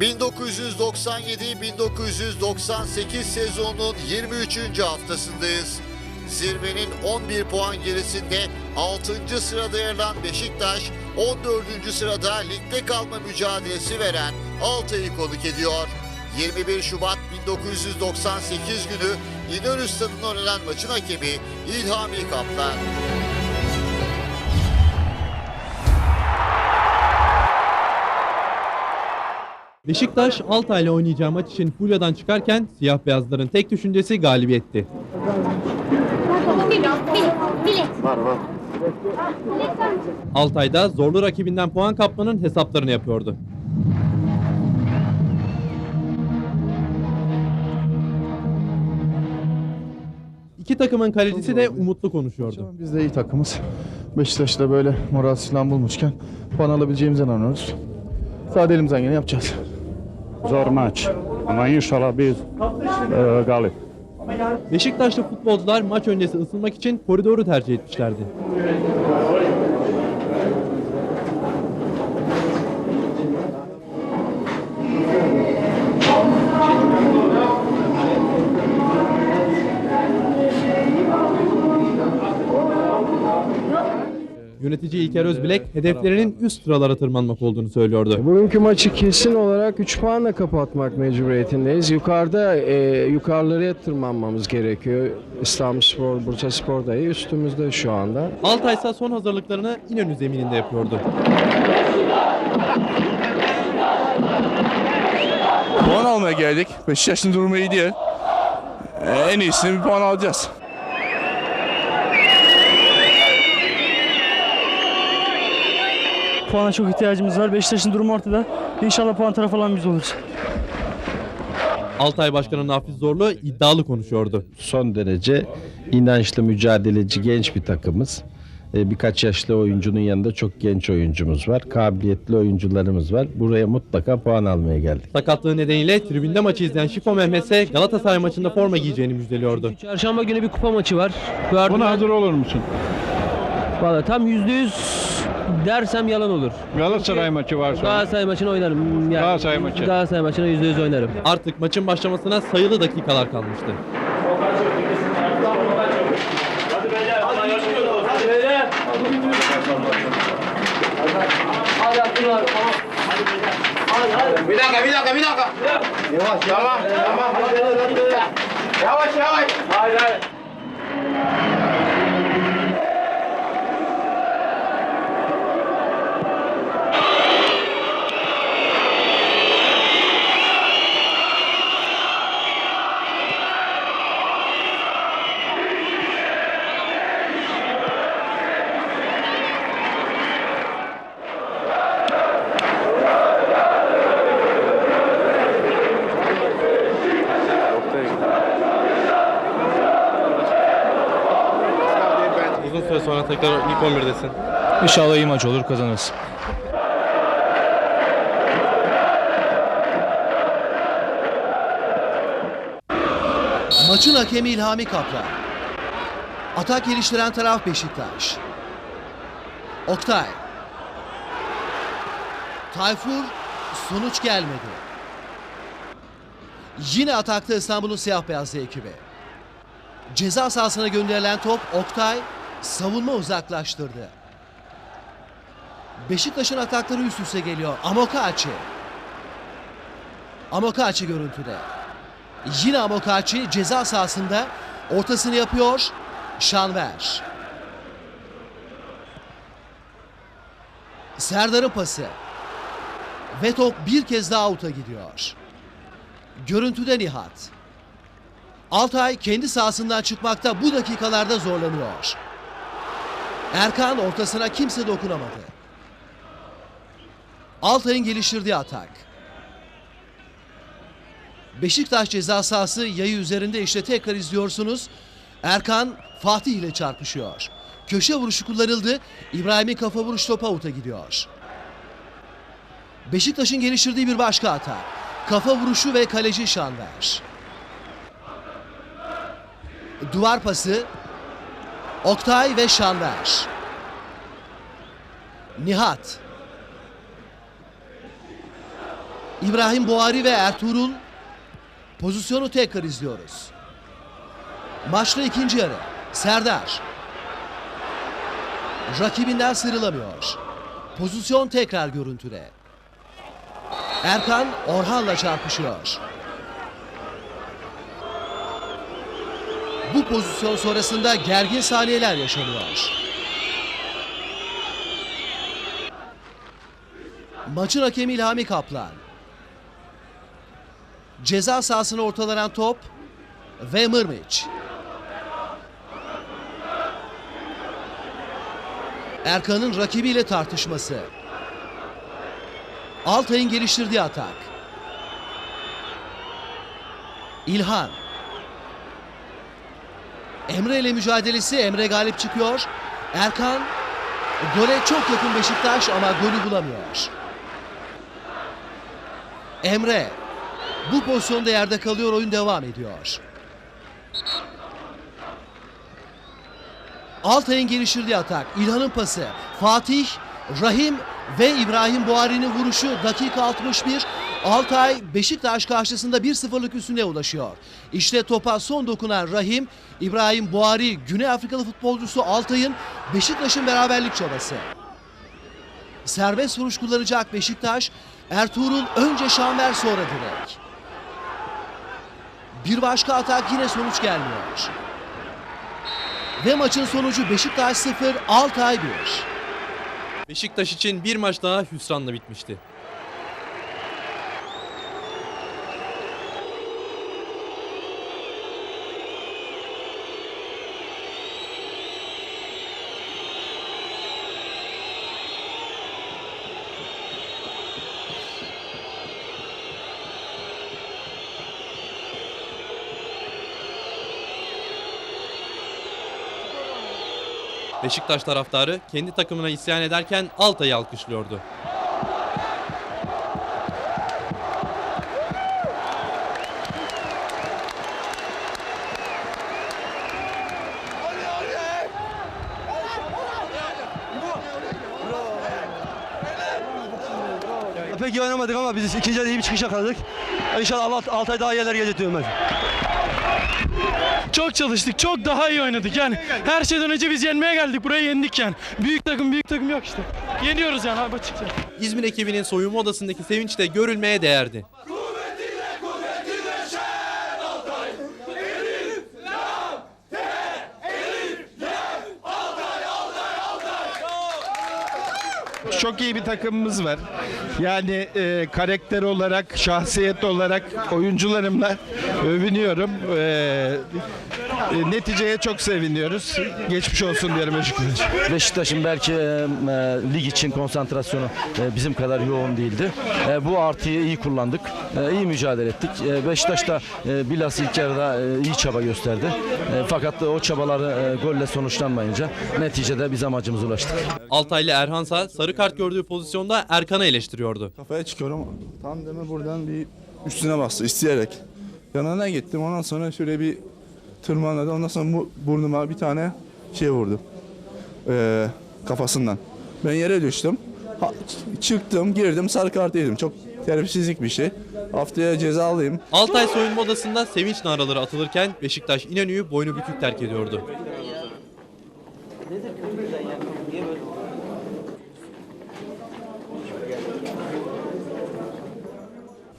1997-1998 sezonunun 23. haftasındayız. Zirvenin 11 puan gerisinde 6. sırada yer alan Beşiktaş, 14. sırada ligde kalma mücadelesi veren Altay'ı konuk ediyor. 21 Şubat 1998 günü İnönü Stadı'nda oynanan maçın hakemi İlhami Kaplan. Beşiktaş Altay'la oynayacağı maç için Fulya'dan çıkarken siyah beyazların tek düşüncesi galibiyetti. Var var. Altay'da zorlu rakibinden puan kapmanın hesaplarını yapıyordu. İki takımın kalecisi de umutlu konuşuyordu. Biz de iyi takımız. Beşiktaş'ta böyle moral silah bulmuşken puan alabileceğimizden anlıyoruz. Sadece elimizden geleni yapacağız. Zor maç ama inşallah biz e, galip. Beşiktaşlı futbolcular maç öncesi ısınmak için koridoru tercih etmişlerdi. Yönetici İlker Özbilek hedeflerinin üst sıralara tırmanmak olduğunu söylüyordu. Bugünkü maçı kesin olarak 3 puanla kapatmak mecburiyetindeyiz. Yukarıda e, yukarılara tırmanmamız gerekiyor. İstanbulspor, Bursaspor dahi üstümüzde şu anda. Altay ise son hazırlıklarını İnönü zemininde yapıyordu. Puan almaya geldik. Beşiktaş'ın durumu iyi değil. Ee, En iyisini bir puan alacağız. Puana çok ihtiyacımız var. Beşiktaş'ın durumu ortada. İnşallah puan tarafı alan biz oluruz. Altay Başkanı Nafiz Zorlu iddialı konuşuyordu. son derece inançlı, mücadeleci genç bir takımız. Ee, Birkaç yaşlı oyuncunun yanında çok genç oyuncumuz var. Kabiliyetli oyuncularımız var. Buraya mutlaka puan almaya geldik. Sakatlığı nedeniyle tribünde maçı izleyen Şifo Mehmet ise Galatasaray maçında forma giyeceğini müjdeliyordu. Çarşamba günü bir kupa maçı var. Buna hazır olur musun? Valla tam yüzde yüz dersem yalan olur. Galatasaray maçı var sonra. Galatasaray maçını oynarım. Yani Galatasaray maçı. Galatasaray maçına yüzde yüz oynarım. Artık maçın başlamasına sayılı dakikalar kalmıştı. Bir dakika, bir dakika, bir dakika. Yavaş, tamam, tamam. Yavaş, yavaş. Hayır, hayır. Uzun süre sonra tekrar ilk 11'desin. İnşallah iyi maç olur kazanırız. Maçın hakemi İlhami Kaplan. Atak geliştiren taraf Beşiktaş. Oktay. Tayfur sonuç gelmedi. Yine atakta İstanbul'un siyah beyazlı ekibi. Ceza sahasına gönderilen top Oktay savunma uzaklaştırdı. Beşiktaş'ın atakları üst üste geliyor. Amokachi. Amokachi görüntüde. Yine Amokachi ceza sahasında ortasını yapıyor. Şanver. Serdar'ın pası. Ve top bir kez daha out'a gidiyor. Görüntüde Nihat. Altay kendi sahasından çıkmakta bu dakikalarda zorlanıyor. Erkan ortasına kimse dokunamadı. Altay'ın geliştirdiği atak. Beşiktaş ceza sahası yayı üzerinde işte tekrar izliyorsunuz. Erkan Fatih ile çarpışıyor. Köşe vuruşu kullanıldı. İbrahim'in kafa vuruş topa out'a gidiyor. Beşiktaş'ın geliştirdiği bir başka atak. Kafa vuruşu ve kaleci Şanver. Duvar pası. Oktay ve Şanver. Nihat. İbrahim Boğari ve Ertuğrul pozisyonu tekrar izliyoruz. Maçta ikinci yarı. Serdar. Rakibinden sıyrılamıyor. Pozisyon tekrar görüntüde. Erkan Orhan'la çarpışıyor. Bu pozisyon sonrasında gergin saniyeler yaşanıyor. Maçın hakemi İlhami Kaplan. Ceza sahasına ortalanan top ve Mırmiç. Erkan'ın rakibiyle tartışması. Altay'ın geliştirdiği atak. İlhan. Emre ile mücadelesi Emre galip çıkıyor. Erkan gole çok yakın Beşiktaş ama golü bulamıyor. Emre bu pozisyonda yerde kalıyor oyun devam ediyor. Altay'ın geliştirdiği atak, İlhan'ın pası, Fatih, Rahim ve İbrahim Buhari'nin vuruşu dakika 61. Altay Beşiktaş karşısında 1-0'lık üstüne ulaşıyor. İşte topa son dokunan Rahim, İbrahim Buhari Güney Afrikalı futbolcusu Altay'ın Beşiktaş'ın beraberlik çabası. Serbest vuruş kullanacak Beşiktaş, Ertuğrul önce Şamer sonra direk. Bir başka atak yine sonuç gelmiyor. Ve maçın sonucu Beşiktaş 0, Altay 1. Beşiktaş için bir maç daha hüsranla bitmişti. Beşiktaş taraftarı kendi takımına isyan ederken Altay'ı alkışlıyordu. Pek iyi oynamadık ama biz ikinci iyi bir çıkış yakaladık. İnşallah Allah Altay daha yerler gelecek diyorum ben. Çok çalıştık. Çok daha iyi oynadık. Yani her şeyden önce biz yenmeye geldik. Buraya yendik yani. Büyük takım büyük takım yok işte. Yeniyoruz yani abi açıkça. İzmir ekibinin soyunma odasındaki sevinç de görülmeye değerdi. Çok iyi bir takımımız var. Yani e, karakter olarak, şahsiyet olarak oyuncularımla övünüyorum. E, e, neticeye çok seviniyoruz. Geçmiş olsun diyorum Beşiktaş. Beşiktaş'ın belki e, e, lig için konsantrasyonu e, bizim kadar yoğun değildi. E, bu artıyı iyi kullandık. E, iyi mücadele ettik. E, Beşiktaş da e, bilhassa ilk yarıda e, iyi çaba gösterdi. E, fakat o çabaları e, golle sonuçlanmayınca neticede biz amacımıza ulaştık. Altaylı Erhansa sarı kart gördüğü pozisyonda Erkan'ı eleştiriyordu. Kafaya çıkıyorum. Tam deme buradan bir üstüne bastı isteyerek. Yanına gittim ondan sonra şöyle bir tırmanladı. Ondan sonra bu burnuma bir tane şey vurdu. Ee, kafasından. Ben yere düştüm. Ha, çıktım, girdim, sarı kart yedim. Çok terbiyesizlik bir şey. Haftaya cezalıyım. Altay soyunma odasında sevinç naraları atılırken Beşiktaş İnönü'yü boynu bükük terk ediyordu.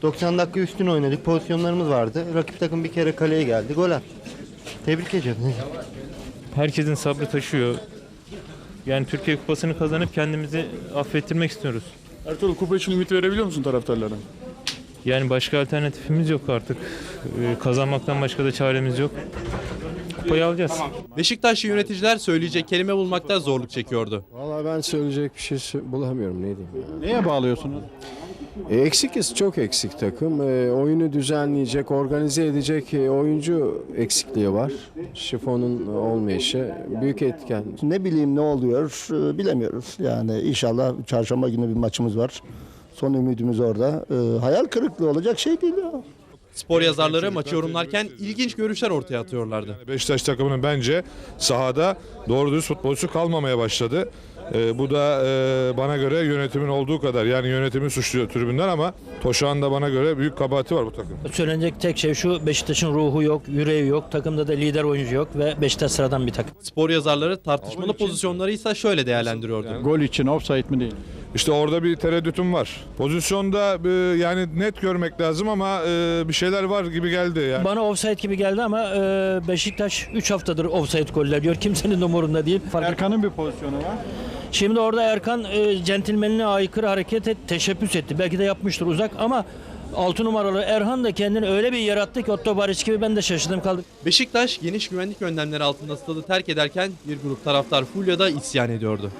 90 dakika üstün oynadık. Pozisyonlarımız vardı. Rakip takım bir kere kaleye geldi. Gol attı. Tebrik ediyorum. Herkesin sabrı taşıyor. Yani Türkiye Kupası'nı kazanıp kendimizi affettirmek istiyoruz. Ertuğrul kupa için ümit verebiliyor musun taraftarlara? Yani başka alternatifimiz yok artık. Ee, Kazanmaktan başka da çaremiz yok. Kupayı alacağız. Beşiktaşlı yöneticiler söyleyecek kelime bulmakta zorluk çekiyordu. Valla ben söyleyecek bir şey sö- bulamıyorum ne diyeyim ya. Neye bağlıyorsunuz? E, eksikiz, çok eksik takım. E, oyunu düzenleyecek, organize edecek e, oyuncu eksikliği var. Şifon'un olmayışı büyük etken. Ne bileyim ne oluyor e, bilemiyoruz. Yani inşallah çarşamba günü bir maçımız var. Son ümidimiz orada. E, hayal kırıklığı olacak şey değil ya. Spor yazarları maçı yorumlarken ilginç görüşler ortaya atıyorlardı. Beşiktaş takımının bence sahada doğru dürüst futbolcusu kalmamaya başladı. E, bu da e, bana göre yönetimin olduğu kadar yani yönetimi suçluyor tribünden ama Toşak'ın da bana göre büyük kabahati var bu takım. Söylenecek tek şey şu Beşiktaş'ın ruhu yok, yüreği yok. Takımda da lider oyuncu yok ve Beşiktaş sıradan bir takım. Spor yazarları tartışmalı pozisyonları ise şöyle değerlendiriyordu. Gol için offside mi değil? İşte orada bir tereddütüm var. Pozisyonda e, yani net görmek lazım ama e, bir şeyler var gibi geldi. Yani. Bana offside gibi geldi ama e, Beşiktaş 3 haftadır offside goller diyor. Kimsenin umurunda değil. Fark Erkan'ın bir pozisyonu var. Şimdi orada Erkan e, centilmenine aykırı hareket et, teşebbüs etti. Belki de yapmıştır uzak ama 6 numaralı Erhan da kendini öyle bir yarattı ki Otto Barış gibi ben de şaşırdım kaldım. Beşiktaş geniş güvenlik önlemleri altında stadı terk ederken bir grup taraftar Fulya'da isyan ediyordu.